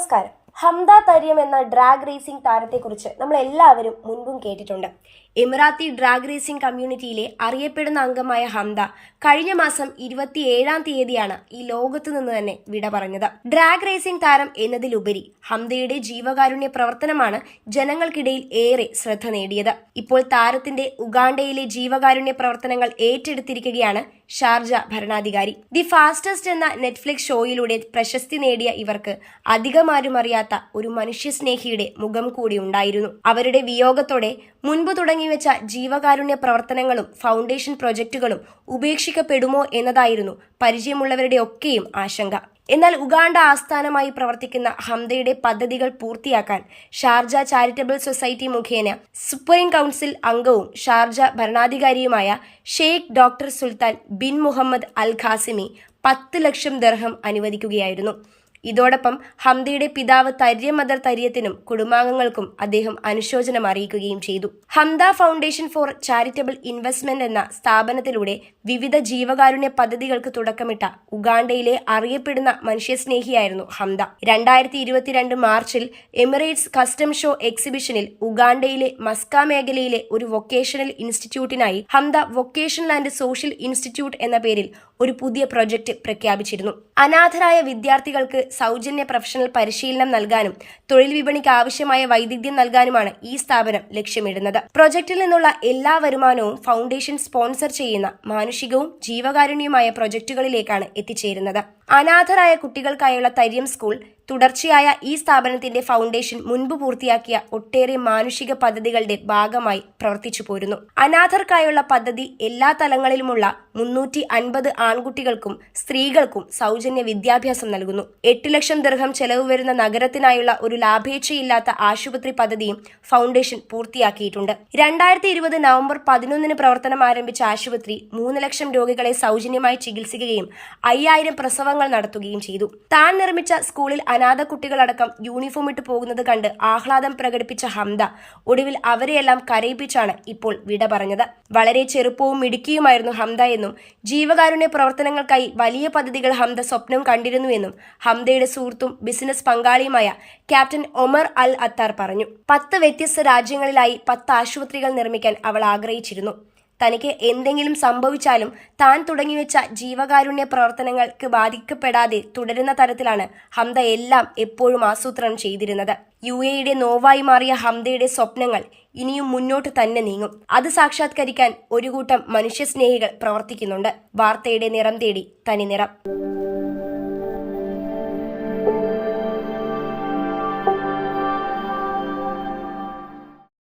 നമസ്കാരം. ഹംദ തരിയം എന്ന drag racing താരത്തെക്കുറിച്ച് നമ്മൾ എല്ലാവരും മുൻപും കേട്ടിട്ടുണ്ട്. എമിറാത്തി ഡ്രാഗ് റേസിംഗ് കമ്മ്യൂണിറ്റിയിലെ അറിയപ്പെടുന്ന അംഗമായ ഹംദ കഴിഞ്ഞ മാസം ഇരുപത്തിയേഴാം തീയതിയാണ് ഈ ലോകത്തു നിന്ന് തന്നെ വിട പറഞ്ഞത്. ഡ്രാഗ് റേസിംഗ് താരം എന്നതിലുപരി ഹംദയുടെ ജീവകാരുണ്യ പ്രവർത്തനമാണ് ജനങ്ങൾക്കിടയിൽ ഏറെ ശ്രദ്ധ നേടിയത്. ഇപ്പോൾ താരത്തിന്റെ ഉഗാണ്ടയിലെ ജീവകാരുണ്യ പ്രവർത്തനങ്ങൾ ഏറ്റെടുത്തിരിക്കുകയാണ് ഷാർജ ഭരണാധികാരി. ദി ഫാസ്റ്റസ്റ്റ് എന്ന നെറ്റ്ഫ്ലിക്സ് ഷോയിലൂടെ പ്രശസ്തി നേടിയ ഇവർക്ക് അധികമാരും അറിയാത്ത ഒരു മനുഷ്യസ്നേഹിയുടെ മുഖം കൂടി ഉണ്ടായിരുന്നു. അവരുടെ വിയോഗത്തോടെ മുൻപ് തുടങ്ങിവെച്ച ജീവകാരുണ്യ പ്രവർത്തനങ്ങളും ഫൗണ്ടേഷൻ പ്രൊജക്ടുകളും ഉപേക്ഷിക്കപ്പെടുമോ എന്നതായിരുന്നു പരിചയമുള്ളവരുടെ ഒക്കെയും ആശങ്ക. എന്നാൽ ഉഗാണ്ട ആസ്ഥാനമായി പ്രവർത്തിക്കുന്ന ഹംദയുടെ പദ്ധതികൾ പൂർത്തിയാക്കാൻ ഷാർജ ചാരിറ്റബിൾ സൊസൈറ്റി മുഖേന സുപ്രീം കൗൺസിൽ അംഗവും Sharjah ഭരണാധികാരിയുമായ Sheikh doctor Sultan bin Muhammad Al Qasimi പത്ത് ലക്ഷം ദർഹം അനുവദിക്കുകയായിരുന്നു. ഇതോടൊപ്പം ഹംദയുടെ പിതാവ് തര്യമദർ തര്യത്തിനും കുടുംബാംഗങ്ങൾക്കും അദ്ദേഹം അനുശോചനം അറിയിക്കുകയും ചെയ്തു. Hamda foundation for charitable investment എന്ന സ്ഥാപനത്തിലൂടെ വിവിധ ജീവകാരുണ്യ പദ്ധതികൾക്ക് തുടക്കമിട്ട ഉഗാണ്ടയിലെ അറിയപ്പെടുന്ന മനുഷ്യസ്നേഹിയായിരുന്നു ഹംദ. രണ്ടായിരത്തി ഇരുപത്തിരണ്ട് മാർച്ചിൽ എമിറേറ്റ്സ് കസ്റ്റം ഷോ എക്സിബിഷനിൽ ഉഗാണ്ടയിലെ മസ്ക മേഖലയിലെ ഒരു vocational ഇൻസ്റ്റിറ്റ്യൂട്ടിനായി Hamda vocational and social institute എന്ന പേരിൽ ഒരു പുതിയ പ്രൊജക്ട് പ്രഖ്യാപിച്ചിരുന്നു. അനാഥരായ വിദ്യാർത്ഥികൾക്ക് സൗജന്യ പ്രൊഫഷണൽ പരിശീലനം നൽകാനും തൊഴിൽ വിപണിക്ക് ആവശ്യമായ വൈദഗ്ധ്യം നൽകാനുമാണ് ഈ സ്ഥാപനം ലക്ഷ്യമിടുന്നത്. പ്രൊജക്ടിൽ നിന്നുള്ള എല്ലാ വരുമാനവും ഫൗണ്ടേഷൻ സ്പോൺസർ ചെയ്യുന്ന മാനുഷികവും ജീവകാരുണ്യവുമായ പ്രൊജക്ടുകളിലേക്കാണ് എത്തിച്ചേരുന്നത്. അനാഥരായ കുട്ടികൾക്കായുള്ള തര്യം സ്കൂൾ തുടർച്ചയായ ഈ സ്ഥാപനത്തിന്റെ ഫൗണ്ടേഷൻ മുൻപ് പൂർത്തിയാക്കിയ ഒട്ടേറെ മാനുഷിക പദ്ധതികളുടെ ഭാഗമായി പ്രവർത്തിച്ചു പോരുന്നു. അനാഥർക്കായുള്ള പദ്ധതി എല്ലാ തലങ്ങളിലുമുള്ള മുന്നൂറ്റി അൻപത് ആൺകുട്ടികൾക്കും സ്ത്രീകൾക്കും സൗജന്യ വിദ്യാഭ്യാസം നൽകുന്നു. എട്ട് ലക്ഷം ദീർഘം ചെലവ് വരുന്ന നഗരത്തിനായുള്ള ഒരു ലാഭേച്ഛയില്ലാത്ത ആശുപത്രി പദ്ധതിയും ഫൗണ്ടേഷൻ പൂർത്തിയാക്കിയിട്ടുണ്ട്. രണ്ടായിരത്തി ഇരുപത് നവംബർ പതിനൊന്നിന് പ്രവർത്തനം ആരംഭിച്ച ആശുപത്രി മൂന്ന് ലക്ഷം രോഗികളെ സൗജന്യമായി ചികിത്സിക്കുകയും അയ്യായിരം പ്രസവങ്ങൾ നടത്തുകയും ചെയ്തു. താൻ നിർമ്മിച്ച സ്കൂളിൽ അനാഥ കുട്ടികളടക്കം യൂണിഫോം ഇട്ട് പോകുന്നത് കണ്ട് ആഹ്ലാദം പ്രകടിപ്പിച്ച ഹംദ ഒടുവിൽ അവരെയെല്ലാം കരയിപ്പിച്ചാണ് ഇപ്പോൾ വിട പറഞ്ഞത്. വളരെ ചെറുപ്പവും മിടുക്കിയുമായിരുന്നു ഹംദ എന്നും ജീവകാരുണ്യ പ്രവർത്തനങ്ങൾക്കായി വലിയ പദ്ധതികൾ ഹംദ സ്വപ്നം കണ്ടിരുന്നുവെന്നും ഹംദയുടെ സുഹൃത്തും ബിസിനസ് പങ്കാളിയുമായ ക്യാപ്റ്റൻ ഒമർ അൽ അത്താർ പറഞ്ഞു. പത്ത് വ്യത്യസ്ത രാജ്യങ്ങളിലായി പത്ത് ആശുപത്രികൾ നിർമ്മിക്കാൻ അവൾ ആഗ്രഹിച്ചിരുന്നു. തനിക്ക് എന്തെങ്കിലും സംഭവിച്ചാലും താൻ തുടങ്ങിവെച്ച ജീവകാരുണ്യ പ്രവർത്തനങ്ങൾക്ക് ബാധിക്കപ്പെടാതെ തുടരുന്ന തരത്തിലാണ് ഹംദ എല്ലാം എപ്പോഴും ആസൂത്രണം ചെയ്തിരുന്നത്. യു എയുടെ നോവായി മാറിയ ഹംദയുടെ സ്വപ്നങ്ങൾ ഇനിയും മുന്നോട്ട് തന്നെ നീങ്ങും. അത് സാക്ഷാത്കരിക്കാൻ ഒരു കൂട്ടം മനുഷ്യസ്നേഹികൾ പ്രവർത്തിക്കുന്നുണ്ട്. വാർത്തയുടെ നിറം തേടി തനി നിറം.